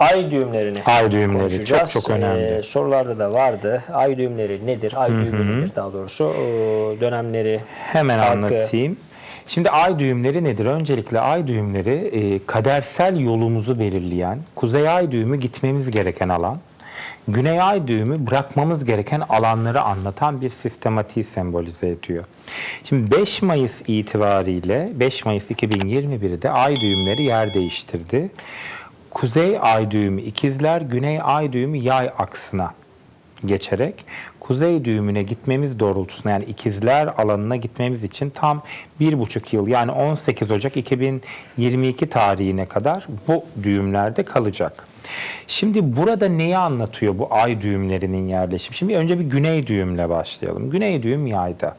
Ay düğümlerini Ay düğümleri çok konuşacağız. çok önemli. Ee, sorularda da vardı. Ay düğümleri nedir? Ay düğümü nedir daha doğrusu? Ee, dönemleri, Hemen farkı. anlatayım. Şimdi ay düğümleri nedir? Öncelikle ay düğümleri e, kadersel yolumuzu belirleyen, kuzey ay düğümü gitmemiz gereken alan, güney ay düğümü bırakmamız gereken alanları anlatan bir sistematiği sembolize ediyor. Şimdi 5 Mayıs itibariyle 5 Mayıs 2021'de ay düğümleri yer değiştirdi. Kuzey ay düğümü ikizler, güney ay düğümü yay aksına geçerek kuzey düğümüne gitmemiz doğrultusunda yani ikizler alanına gitmemiz için tam bir buçuk yıl yani 18 Ocak 2022 tarihine kadar bu düğümlerde kalacak. Şimdi burada neyi anlatıyor bu ay düğümlerinin yerleşimi? Şimdi önce bir güney düğümle başlayalım. Güney düğüm yayda.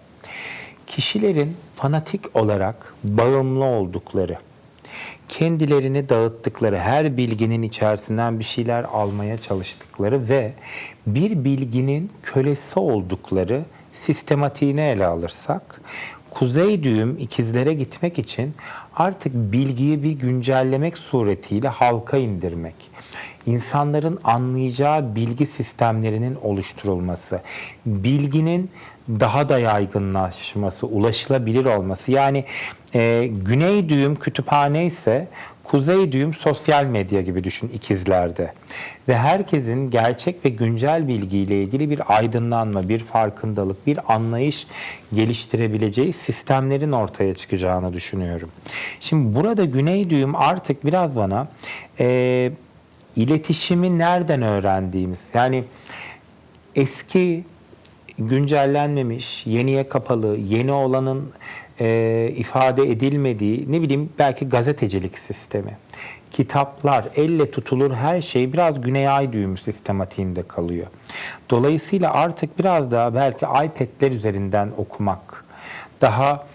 Kişilerin fanatik olarak bağımlı oldukları, kendilerini dağıttıkları, her bilginin içerisinden bir şeyler almaya çalıştıkları ve bir bilginin kölesi oldukları sistematiğini ele alırsak, kuzey düğüm ikizlere gitmek için artık bilgiyi bir güncellemek suretiyle halka indirmek, insanların anlayacağı bilgi sistemlerinin oluşturulması, bilginin daha da yaygınlaşması, ulaşılabilir olması. Yani e, güney düğüm kütüphane ise kuzey düğüm sosyal medya gibi düşün ikizlerde. Ve herkesin gerçek ve güncel bilgiyle ilgili bir aydınlanma, bir farkındalık, bir anlayış geliştirebileceği sistemlerin ortaya çıkacağını düşünüyorum. Şimdi burada güney düğüm artık biraz bana e, iletişimi nereden öğrendiğimiz yani eski güncellenmemiş, yeniye kapalı, yeni olanın e, ifade edilmediği ne bileyim belki gazetecilik sistemi, kitaplar, elle tutulur her şey biraz güney ay düğümü sistematiğinde kalıyor. Dolayısıyla artık biraz daha belki iPad'ler üzerinden okumak, daha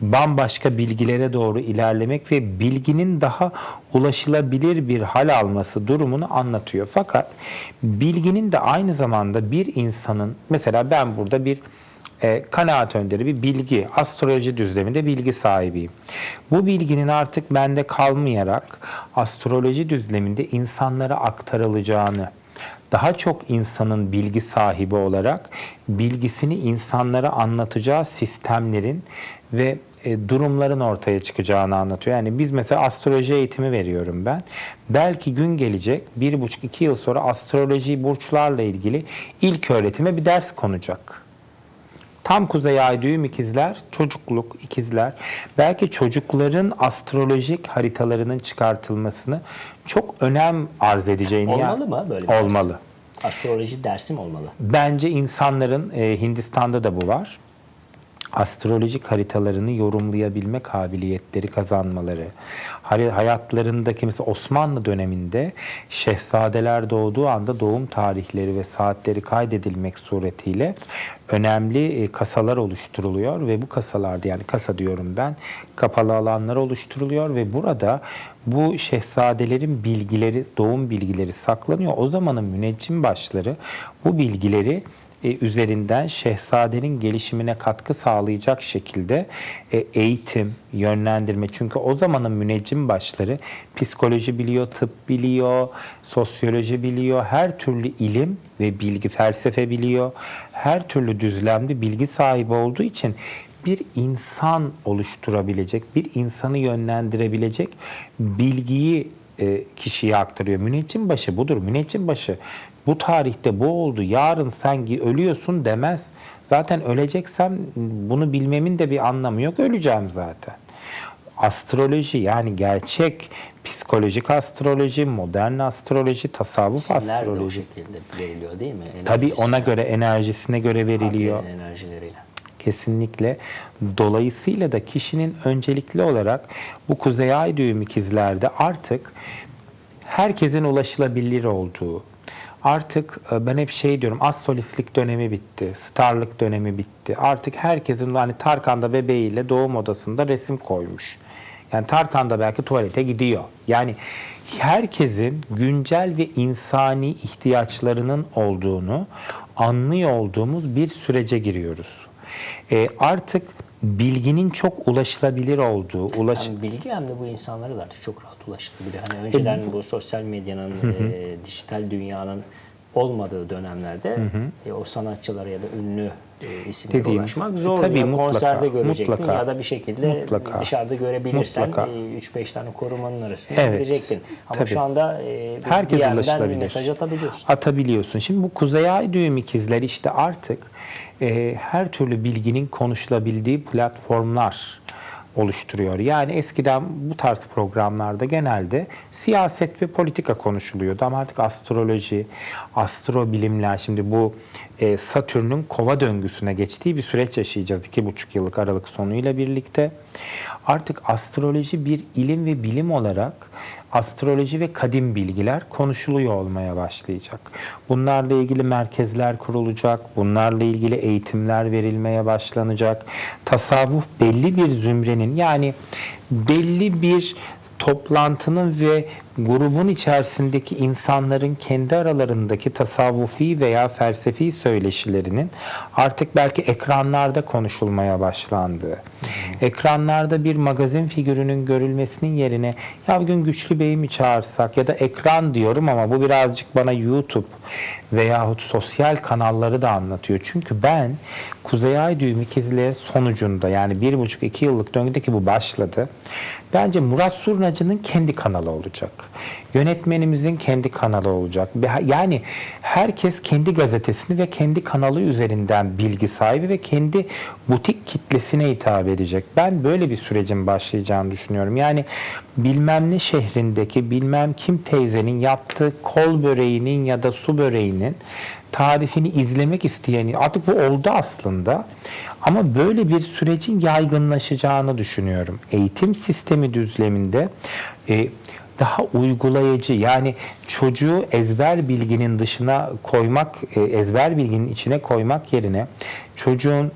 bambaşka bilgilere doğru ilerlemek ve bilginin daha ulaşılabilir bir hal alması durumunu anlatıyor. Fakat bilginin de aynı zamanda bir insanın mesela ben burada bir e, kanaat önderi bir bilgi, astroloji düzleminde bilgi sahibiyim. Bu bilginin artık bende kalmayarak astroloji düzleminde insanlara aktarılacağını, daha çok insanın bilgi sahibi olarak bilgisini insanlara anlatacağı sistemlerin ve e, durumların ortaya çıkacağını anlatıyor. Yani biz mesela astroloji eğitimi veriyorum ben. Belki gün gelecek bir buçuk iki yıl sonra astroloji burçlarla ilgili ilk öğretime bir ders konacak. Tam kuzey ay düğüm ikizler, çocukluk ikizler. Belki çocukların astrolojik haritalarının çıkartılmasını çok önem arz edeceğini Olmalı mı böyle ders? Astroloji dersim olmalı. Bence insanların e, Hindistan'da da bu var. Astrolojik haritalarını yorumlayabilme kabiliyetleri kazanmaları. Hay- Hayatlarındaki mesela Osmanlı döneminde şehzadeler doğduğu anda doğum tarihleri ve saatleri kaydedilmek suretiyle önemli e, kasalar oluşturuluyor ve bu kasalarda yani kasa diyorum ben kapalı alanlar oluşturuluyor ve burada bu şehzadelerin bilgileri, doğum bilgileri saklanıyor. O zamanın müneccim başları bu bilgileri üzerinden şehzadenin gelişimine katkı sağlayacak şekilde e, eğitim, yönlendirme. Çünkü o zamanın müneccim başları psikoloji biliyor, tıp biliyor, sosyoloji biliyor, her türlü ilim ve bilgi, felsefe biliyor. Her türlü düzlemde bilgi sahibi olduğu için bir insan oluşturabilecek, bir insanı yönlendirebilecek bilgiyi e, kişiye aktarıyor. Müneccim başı budur. Müneccim başı bu tarihte bu oldu, yarın sen ölüyorsun demez. Zaten öleceksem bunu bilmemin de bir anlamı yok. Öleceğim zaten. Astroloji yani gerçek psikolojik astroloji, modern astroloji, tasavvuf İsimler de o astroloji. veriliyor değil mi? Tabii Enerjisi, ona göre enerjisine göre veriliyor. harflerin enerjileriyle. Kesinlikle. Dolayısıyla da kişinin öncelikli olarak bu kuzey ay düğüm ikizlerde artık herkesin ulaşılabilir olduğu, artık e, ben hep şey diyorum astrolistlik dönemi bitti, starlık dönemi bitti. Artık herkesin hani Tarkan'da bebeğiyle doğum odasında resim koymuş. Yani Tarkan da belki tuvalete gidiyor. Yani herkesin güncel ve insani ihtiyaçlarının olduğunu anlıyor olduğumuz bir sürece giriyoruz. E, artık bilginin çok ulaşılabilir olduğu, ulaş Hem bilgi hem de bu insanlara da artık çok rahat ulaşılabiliyor. Hani önceden bu sosyal medyanın, e, dijital dünyanın olmadığı dönemlerde e, o sanatçılara ya da ünlü e, isimlere Dediğimiz, zor. tabii, ya mutlaka, konserde görecektin mutlaka, ya da bir şekilde mutlaka, dışarıda görebilirsen mutlaka. e, 3-5 tane korumanın arasında Evet, gidecektin. Ama tabii. şu anda e, bir Herkes yerden bir ulaşılabilir. mesaj atabiliyorsun. atabiliyorsun. Şimdi bu kuzey ay düğüm ikizleri işte artık e, her türlü bilginin konuşulabildiği platformlar oluşturuyor. Yani eskiden bu tarz programlarda genelde siyaset ve politika konuşuluyordu ama artık astroloji, astrobilimler şimdi bu e, Satürn'ün kova döngüsüne geçtiği bir süreç yaşayacağız iki buçuk yıllık aralık sonuyla birlikte. Artık astroloji bir ilim ve bilim olarak astroloji ve kadim bilgiler konuşuluyor olmaya başlayacak. Bunlarla ilgili merkezler kurulacak, bunlarla ilgili eğitimler verilmeye başlanacak. Tasavvuf belli bir zümrenin yani belli bir toplantının ve grubun içerisindeki insanların kendi aralarındaki tasavvufi veya felsefi söyleşilerinin artık belki ekranlarda konuşulmaya başlandığı, ekranlarda bir magazin figürünün görülmesinin yerine ya bugün Güçlü Bey'i mi çağırsak ya da ekran diyorum ama bu birazcık bana YouTube veyahut sosyal kanalları da anlatıyor. Çünkü ben Kuzey Ay düğüm ikizleri sonucunda yani bir buçuk iki yıllık döngüdeki bu başladı. Bence Murat Surnacı'nın kendi kanalı olacak. Yönetmenimizin kendi kanalı olacak. Yani herkes kendi gazetesini ve kendi kanalı üzerinden bilgi sahibi ve kendi butik kitlesine hitap edecek. Ben böyle bir sürecin başlayacağını düşünüyorum. Yani bilmem ne şehrindeki bilmem kim teyzenin yaptığı kol böreğinin ya da su böreğinin tarifini izlemek isteyeni artık bu oldu aslında. Ama böyle bir sürecin yaygınlaşacağını düşünüyorum. Eğitim sistemi düzleminde e, daha uygulayıcı yani çocuğu ezber bilginin dışına koymak, e, ezber bilginin içine koymak yerine çocuğun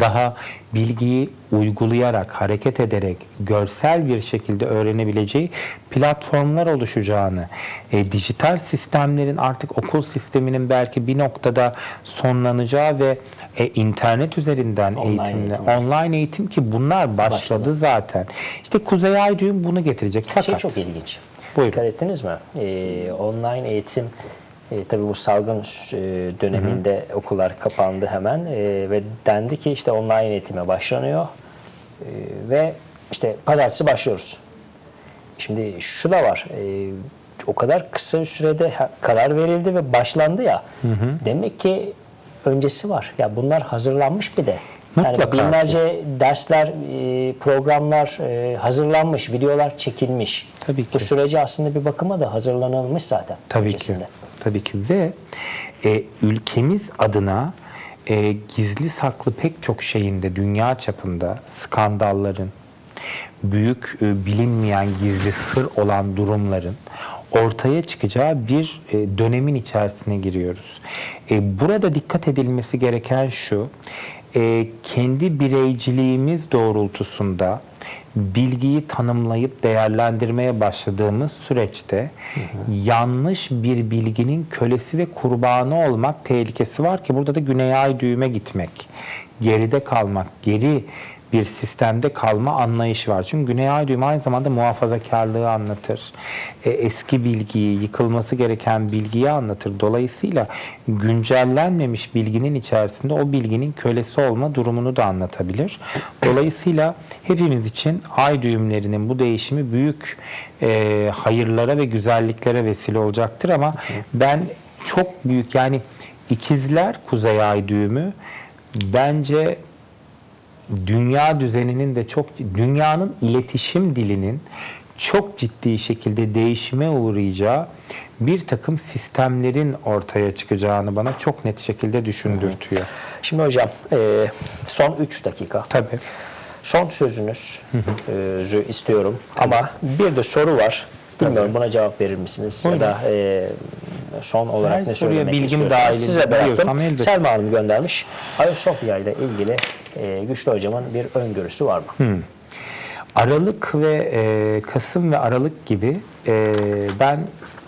daha bilgiyi uygulayarak, hareket ederek, görsel bir şekilde öğrenebileceği platformlar oluşacağını, e, dijital sistemlerin artık okul sisteminin belki bir noktada sonlanacağı ve e, internet üzerinden Online eğitimle, eğitim. online eğitim ki bunlar başladı, Başladı. zaten. İşte Kuzey Ay düğüm bunu getirecek. Fakat Şey çok ilginç. Buyurun. Dikkat ettiniz mi? Ee, online eğitim e, tabii bu salgın e, döneminde okullar kapandı hemen e, ve dendi ki işte online eğitime başlanıyor E, ve işte pazartesi başlıyoruz. Şimdi şu da var. e, o kadar kısa sürede karar verildi ve başlandı ya. Demek ki öncesi var. Ya bunlar hazırlanmış bir de. Yani Mutlaka. binlerce dersler, e, programlar e, hazırlanmış, videolar çekilmiş. Tabii ki. Bu sürece aslında bir bakıma da hazırlanılmış zaten. Tabii öncesinde. ki. Tabii ki ve e, ülkemiz adına e, gizli saklı pek çok şeyin de dünya çapında skandalların, büyük e, bilinmeyen gizli sır olan durumların ortaya çıkacağı bir e, dönemin içerisine giriyoruz. E, burada dikkat edilmesi gereken şu, e, kendi bireyciliğimiz doğrultusunda bilgiyi tanımlayıp değerlendirmeye başladığımız süreçte yanlış bir bilginin kölesi ve kurbanı olmak tehlikesi var ki burada da güney ay düğüme gitmek, geride kalmak, geri bir sistemde kalma anlayışı var. Çünkü Güney Ay düğümü aynı zamanda muhafazakarlığı anlatır. E, eski bilgiyi, yıkılması gereken bilgiyi anlatır. Dolayısıyla güncellenmemiş bilginin içerisinde o bilginin kölesi olma durumunu da anlatabilir. Dolayısıyla hepimiz için ay düğümlerinin bu değişimi büyük e, hayırlara ve güzelliklere vesile olacaktır ama ben çok büyük yani ikizler kuzey ay düğümü bence dünya düzeninin de çok dünyanın iletişim dilinin çok ciddi şekilde değişime uğrayacağı bir takım sistemlerin ortaya çıkacağını bana çok net şekilde düşündürtüyor. Şimdi hocam e, son 3 dakika. Tabii. Son sözünüzü istiyorum ama bir de soru var. Bilmiyorum buna cevap verir misiniz? Buyurun. Ya da e, son olarak Her ne söylemek bilgim dahilinde size bıraktım. Selma Hanım göndermiş. Ayasofya ile ilgili e, Güçlü Hocam'ın bir öngörüsü var mı? Aralık ve e, Kasım ve Aralık gibi e, ben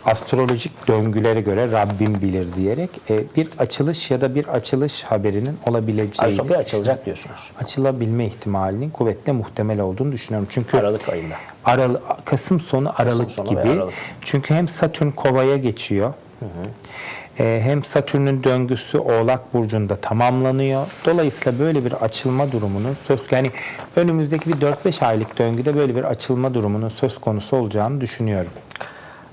astrolojik döngülere göre Rabbim bilir diyerek e, bir açılış ya da bir açılış haberinin olabileceği Ayasofya açılacak diyorsunuz. açılabilme ihtimalinin kuvvetle muhtemel olduğunu düşünüyorum. Çünkü Aralık ayında. Aralık, Kasım sonu Aralık sonu ve gibi. Aralık. Çünkü hem Satürn Kova'ya geçiyor. E, hem Satürn'ün döngüsü Oğlak burcunda tamamlanıyor. Dolayısıyla böyle bir açılma durumunun söz yani önümüzdeki bir 4-5 aylık döngüde böyle bir açılma durumunun söz konusu olacağını düşünüyorum.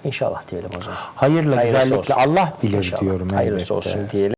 İnşallah diyelim o zaman. Hayırla Hayırlısı güzellikle olsun. Allah bilir İnşallah. diyorum Hayırlısı elbette. olsun diyelim.